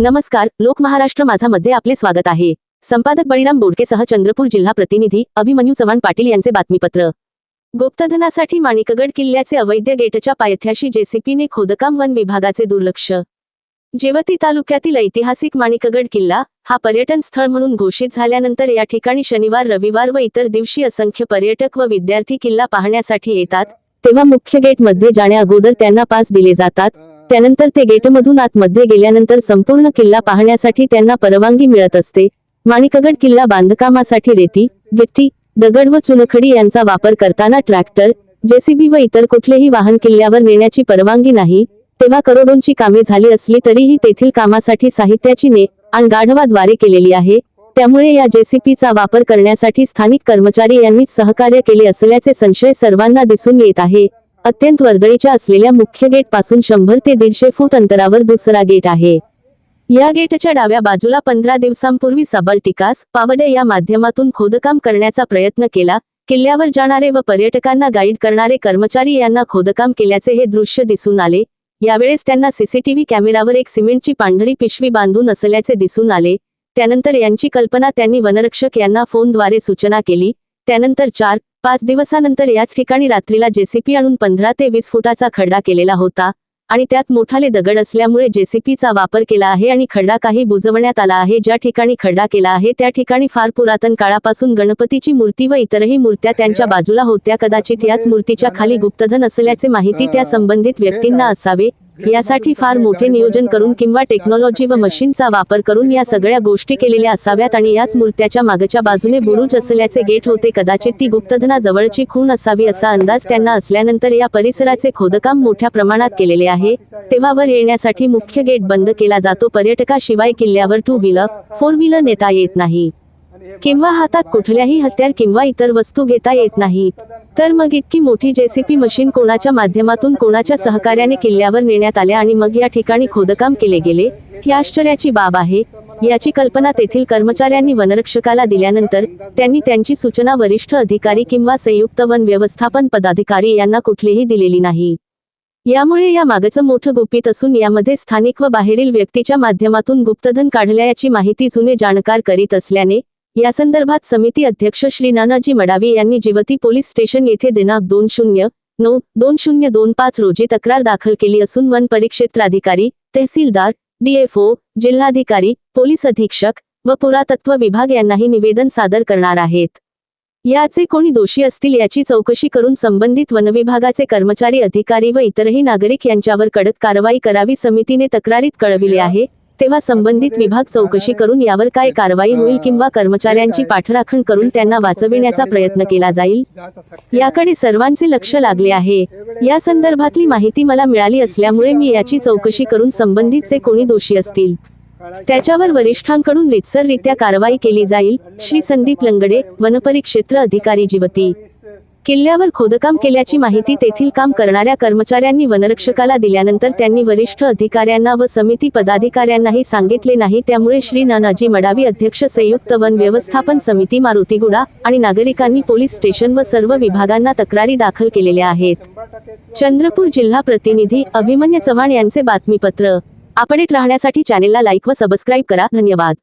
नमस्कार लोक महाराष्ट्र माझा मध्ये आपले स्वागत आहे. संपादक बळीराम बोडकेसह चंद्रपूर जिल्हा प्रतिनिधी अभिमन्यू चव्हाण पाटील यांचे बातमीपत्र. गुप्तधनासाठी माणिकगड किल्ल्याचे अवैध गेटच्या पायथ्याशी जेसीपीने खोदकाम वन विभागाचे दुर्लक्ष. जेवती तालुक्यातील ऐतिहासिक माणिकगड किल्ला हा पर्यटन स्थळ म्हणून घोषित झाल्यानंतर या ठिकाणी शनिवार रविवार व इतर दिवशी असंख्य पर्यटक व विद्यार्थी किल्ला पाहण्यासाठी येतात तेव्हा मुख्य गेटमध्ये जाण्या अगोदर त्यांना पास दिले जातात. त्यानंतर ते गेटमधून आतमध्ये गेल्यानंतर संपूर्ण किल्ला पाहण्यासाठी त्यांना परवानगी मिळत असते. माणिकगड किल्ला बांधकामासाठी रेती गिट्टी दगड व चुनखडी यांचा वापर करताना ट्रॅक्टर जेसीबी व इतर कुठलेही वाहन किल्ल्यावर नेण्याची परवानगी नाही. तेव्हा करोडोंची कामे झाली असली तरीही तेथील कामासाठी साहित्याची ने आणि गाढवाद्वारे केलेली आहे. त्यामुळे या जेसीपीचा वापर करण्यासाठी स्थानिक कर्मचारी यांनीच सहकार्य केले असल्याचे संशय सर्वांना दिसून येत आहे. अत्यंत वर्दळीच्या असलेल्या मुख्य गेटपासून शंभर ते दीडशे फूट अंतरावर दुसरा गेट आहे. या गेटच्या डाव्या बाजूला पंधरा दिवसांपूर्वी सबल टिकास पावडे या माध्यमातून खोदकाम करण्याचा प्रयत्न केला किल्ल्यावर जाणारे व पर्यटकांना गाईड करणारे कर्मचारी यांना खोदकाम केल्याचे हे दृश्य दिसून आले. यावेळेस त्यांना सीसीटीव्ही कॅमेरावर एक सिमेंटची पांढरी पिशवी बांधून असल्याचे दिसून आले. त्यानंतर यांची कल्पना त्यांनी वनरक्षक यांना फोनद्वारे सूचना केली त्यानंतर चार पाच दिवसानंतर याच ठिकाणी रात्रीला जेसीपी आणून पंधरा ते वीस फुटाचा खड्डा केलेला होता आणि त्यात मोठाले दगड असल्यामुळे जेसीपीचा वापर केला आहे आणि खड्डा काही बुजवण्यात आला आहे. ज्या ठिकाणी खड्डा केला आहे त्या ठिकाणी फार पुरातन काळापासून गणपतीची मूर्ती व इतरही मूर्त्या त्यांच्या बाजूला होत्या. कदाचित याच मूर्तीच्या खाली गुप्तधन असल्याचे माहिती त्या संबंधित व्यक्तींना असावे. यासाठी फार मोठे नियोजन करून किंवा टेक्नॉलॉजी व मशीनचा वापर करून या सगळ्या गोष्टी केलेल्या असाव्यात आणि याच मूर्त्याच्या मागच्या बाजूने बुरुज असल्याचे गेट होते कदाचित ती गुप्तधना जवळची खूण असावी असा अंदाज त्यांना असल्यानंतर या परिसराचे खोदकाम मोठ्या प्रमाणात केलेले आहे. तेव्हा वर येण्यासाठी मुख्य गेट बंद केला जातो. पर्यटकाशिवाय किल्ल्यावर टू व्हीलर फोर व्हीलर नेता येत नाही. किंवा हातात कुठल्याही हत्यार किंवा इतर वस्तू घेता येत नाहीत. तर मग इतकी मोठी जेसीपी मशीन कोणाच्या माध्यमातून कोणाच्या सहकार्याने किल्ल्यावर नेण्यात आल्या आणि मग या ठिकाणी खोदकाम केले गेले? ही आश्चर्याची बाब आहे. याची कल्पना तेथील कर्मचाऱ्यांनी वनरक्षकाला दिल्यानंतर त्यांनी त्यांची सूचना वरिष्ठ अधिकारी किंवा संयुक्त वन व्यवस्थापन पदाधिकारी यांना कुठलीही दिलेली नाही. यामुळे या मागचं मोठं गुपित असून यामध्ये स्थानिक व बाहेरील व्यक्तीच्या माध्यमातून गुप्तधन काढल्याची माहिती जुने जाणकार करीत असल्याने या संदर्भात समिती अध्यक्ष श्री नानाजी मडावी यांनी जिवती पोलीस स्टेशन येथे दिनांक दोन शून्य नऊ दोन शून्य दोन पाच रोजी तक्रार दाखल केली असून वन परिक्षेत्राधिकारी तहसीलदार डीएफओ जिल्हाधिकारी पोलीस अधीक्षक व पुरातत्व विभाग यांनाही निवेदन सादर करणार आहेत. याचे कोणी दोषी असतील याची चौकशी करून संबंधित वनविभागाचे कर्मचारी अधिकारी व इतरही नागरिक यांच्यावर कडक कारवाई करावी समितीने तक्रारीत कळविले आहे. तेव्हा संबंधित विभाग चौकशी करून यावर काय कारवाई होईल किंवा कर्मचाऱ्यांची पाठराखण करून त्यांना वाचविण्याचा प्रयत्न केला जाईल? याकडे सर्वांचे लक्ष लागले आहे. या संदर्भातली माहिती मला मिळाली असल्यामुळे मी याची चौकशी करून संबंधितचे कोणी दोषी असतील त्याच्यावर वरिष्ठांकडून रितसररित्या कारवाई केली जाईल. श्री संदीप लंगडे वनपरिक्षेत्र अधिकारी जिवती. किल्ल्यावर खोदकाम केल्याची माहिती तेथील काम करणाऱ्या कर्मचाऱ्यांनी वनरक्षकाला दिल्यानंतर त्यांनी वरिष्ठ अधिकाऱ्यांना व समिती पदाधिकाऱ्यांनाही सांगितले नाही. त्यामुळे श्री नानाजी मडावी अध्यक्ष संयुक्त वन व्यवस्थापन समिती मारुतीगुडा आणि नागरिकांनी पोलीस स्टेशन व सर्व विभागांना तक्रारी दाखल केलेल्या आहेत. चंद्रपूर जिल्हा प्रतिनिधी अभिमन्य चव्हाण यांचे बातमीपत्र. अपडेट राहण्यासाठी चॅनेलला लाईक व सबस्क्राईब करा. धन्यवाद.